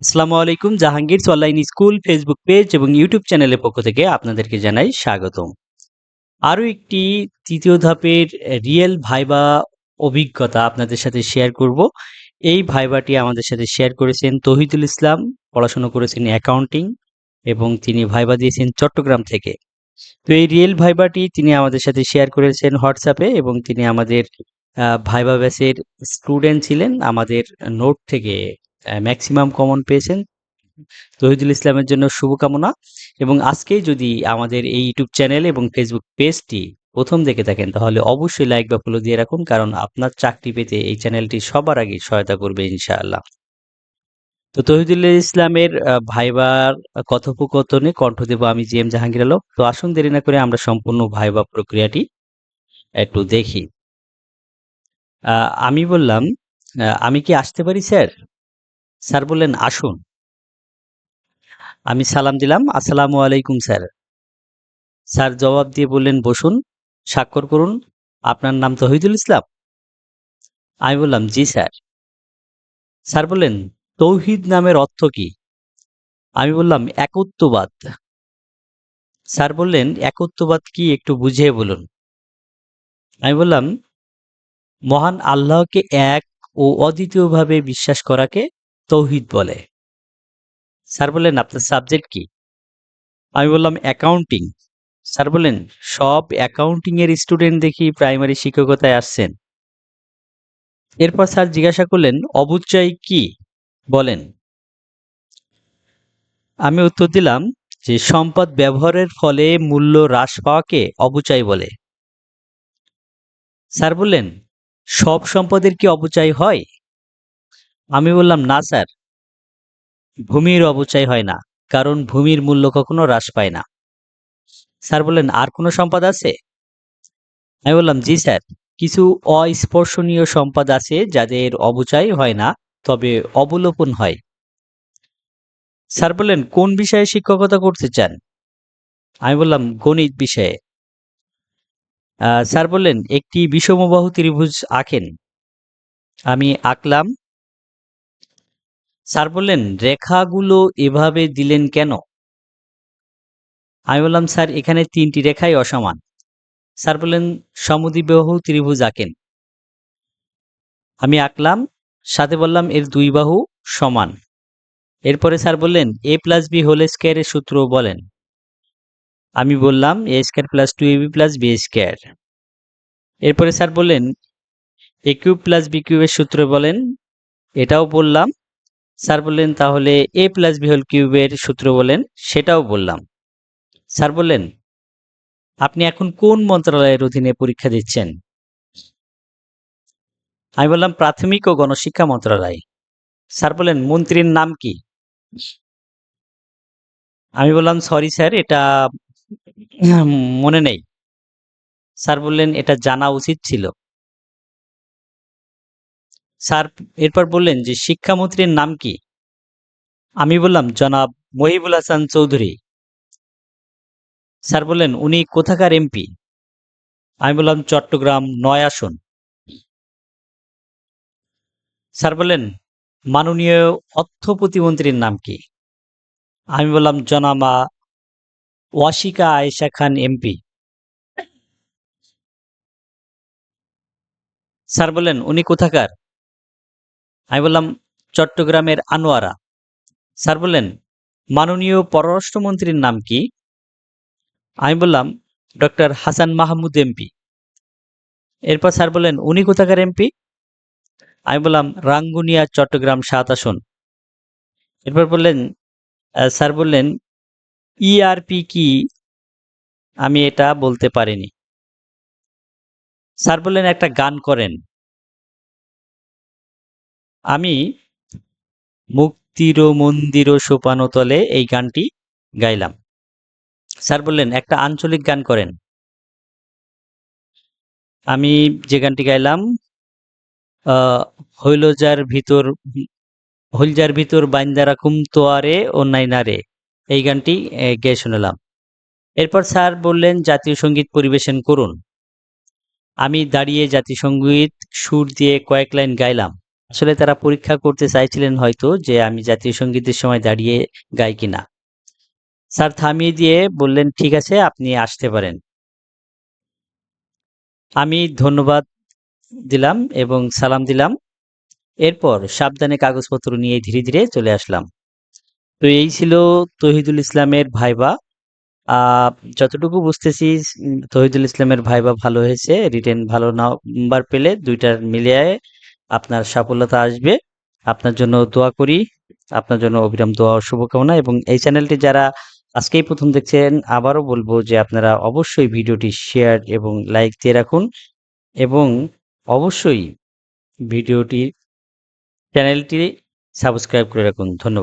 আসসালামু আলাইকুম, Jahangir online school Facebook page এবং ইউটিউব চ্যানেলের পক্ষ থেকে আপনাদেরকে জানাই স্বাগতম। আরও একটি তৃতীয় ধাপের রিয়েল ভাইবা অভিজ্ঞতা আপনাদের সাথে শেয়ার করব। এই ভাইবাটি আমাদের সাথে শেয়ার করেছেন তহিদুল ইসলাম, পড়াশোনা করেছেন অ্যাকাউন্টিং এবং তিনি ভাইবা দিয়েছেন চট্টগ্রাম থেকে। তো এই রিয়েল ভাইবাটি তিনি আমাদের সাথে শেয়ার করেছেন হোয়াটসঅ্যাপে এবং তিনি আমাদের ভাইবা ব্যাচের স্টুডেন্ট ছিলেন আমাদের নোট থেকে। ম্যাক্সিমাম কমন পেয়েছেন। তহিদুল ইসলামের জন্য শুভকামনা। এবং আজকেই যদি আমাদের এই ইউটিউব চ্যানেল এবং ফেসবুক পেজটি প্রথম দেখে থাকেন, তাহলে অবশ্যই লাইক বা ফলো দিয়ে রাখুন, কারণ আপনার চাকরি পেতে এই চ্যানেলটি সবার আগে সহায়তা করবে ইনশাআল্লাহ। তো তহিদুল ইসলামের ভাইবার কথোপকথনে কণ্ঠ দেব আমি জি এম জাহাঙ্গীর আলম। তো আসুন দেরি না করে আমরা সম্পূর্ণ ভাইবা প্রক্রিয়াটি একটু দেখি। আমি বললাম আমি কি আসতে পারি, স্যার? স্যার বললেন, আসুন। আমি সালাম দিলাম, আসসালামু আলাইকুম, স্যার। স্যার জবাব দিয়ে বললেন, বসুন, স্বাক্ষর করুন। আপনার নাম তো তহিদুল ইসলাম? আমি বললাম, জি, স্যার। স্যার বললেন, তৌহিদ নামের অর্থ কি? আমি বললাম, একত্ববাদ। স্যার বললেন, একত্ববাদ কি একটু বুঝিয়ে বলুন। আমি বললাম, মহান আল্লাহকে এক ও অদ্বিতীয়ভাবে বিশ্বাস করাকে তৌহিদ বলে। স্যার বললেন, আপনার সাবজেক্ট কি? আমি বললাম অ্যাকাউন্টিং স্যার বললেন, সব অ্যাকাউন্টিং এর স্টুডেন্ট দেখি প্রাইমারি শিক্ষকতায় আসছেন। এরপর স্যার জিজ্ঞাসা করলেন অবুচয় কি? বলেন। আমি উত্তর দিলাম যে, সম্পদ ব্যবহারের ফলে মূল্য হ্রাস পাওয়াকে অবচয় বলে। স্যার বললেন, সব সম্পদের কি অবচয় হয়? আমি বললাম, না, স্যার। ভূমির অবচয় হয় না, কারণ ভূমির মূল্য কখনো হ্রাস পায় না। স্যার বললেন, আর কোনো সম্পদ আছে? আমি বললাম, জি, স্যার। কিছু অস্পর্শনীয় সম্পদ আছে যাদের অবচয় হয় না, তবে অবলোপন হয়। স্যার বললেন, কোন বিষয়ে শিক্ষকতা করতে চান? আমি বললাম, গণিত বিষয়ে। স্যার বললেন, একটি বিষমবাহু ত্রিভুজ আঁকেন। আমি আঁকলাম স্যার বললেন, রেখাগুলো এভাবে দিলেন কেন? আমি বললাম, স্যার, এখানে তিনটি রেখাই অসমান। স্যার বললেন, সমদ্বিবাহু ত্রিভুজ আঁকেন আমি আঁকলাম, সাথে বললাম, এর দুই বাহু সমান। এরপরে স্যার বললেন, এ প্লাস বি হোল স্কোয়ারের সূত্র বলেন। আমি বললাম, A square plus two A B plus B square. এরপরে স্যার বললেন, এ কিউব প্লাস বি কিউবের সূত্র বলেন। এটাও বললাম স্যার বললেন, তাহলে এ প্লাস বি হোল কিউবের সূত্র বলেন, সেটাও বললাম। স্যার বললেন, আপনি এখন কোন মন্ত্রণালয়ের অধীনে পরীক্ষা দিচ্ছেন? আমি বললাম, প্রাথমিক ও গণশিক্ষা মন্ত্রণালয় স্যার বললেন, মন্ত্রীর নাম কি? আমি বললাম, সরি স্যার, এটা মনে নেই। স্যার বললেন, এটা জানা উচিত ছিল। স্যার, এরপর বললেন যে শিক্ষামন্ত্রীর নাম কি? আমি বললাম, জনাব মহিবুল হাসান চৌধুরী। স্যার বললেন, উনি কোথাকার এমপি? আমি বললাম, চট্টগ্রাম, নয় আসন। স্যার বললেন, মাননীয় অর্থ প্রতিমন্ত্রীর নাম কি? আমি বললাম জনামা ওয়াশিকা আয়েশা খান এমপি। স্যার বললেন, উনি কোথাকার? আমি বললাম, চট্টগ্রামের আনোয়ারা। স্যার বললেন, মাননীয় পররাষ্ট্রমন্ত্রীর নাম কি? আমি বললাম, ডক্টর হাসান মাহমুদ এমপি। এরপর স্যার বললেন, উনি কোথাকার এমপি? আমি বললাম, রাঙ্গুনিয়া, চট্টগ্রাম, সাত আসন। এরপর বললেন স্যার বললেন ইআরপি কি? আমি এটা বলতে পারিনি। স্যার বললেন, একটা গান করেন। আমি মুক্তির মন্দির সোপানো তলে এই গানটি গাইলাম। স্যার বললেন একটা আঞ্চলিক গান করেন। আমি যে গানটি গাইলাম আহ, হইলজার ভিতর হইলজার ভিতর বাইন্দা রাখুম তোয়ারে ও নাইনারে এই গানটি গেয়ে শোনালাম। এরপর স্যার বললেন জাতীয় সংগীত পরিবেশন করুন। আমি দাঁড়িয়ে জাতীয় সংগীত সুর দিয়ে কয়েক লাইন গাইলাম। আসলে তারা পরীক্ষা করতে চাইছিলেন হয়তো যে আমি জাতীয় সঙ্গীতের সময় দাঁড়িয়ে গাই কিনা। স্যার থামিয়ে দিয়ে বললেন, "ঠিক আছে, আপনি আসতে পারেন।" আমি ধন্যবাদ দিলাম এবং সালাম দিলাম। এরপর সাবধানে কাগজপত্র নিয়ে ধীরে, ধীরে চলে আসলাম। তো এই ছিল তহিদুল ইসলামের ভাইবা। যতটুকু বুঝতেছি তহিদুল ইসলামের ভাইবা ভালো হয়েছে। রিটেন ভালো নাম্বার পেলে ২ টার মিলিয়ে আপনার সাফল্যতা আসবে। আপনার জন্য দোয়া করি। আপনার জন্য অবিরাম দোয়া ও শুভকামনা এবং এই চ্যানেলটি যারা আজকেই প্রথম দেখছেন, আবারও বলব যে আপনারা অবশ্যই ভিডিওটি শেয়ার এবং লাইক দিয়ে রাখুন এবং অবশ্যই ভিডিওটি চ্যানেলটি সাবস্ক্রাইব করে রাখুন। ধন্যবাদ।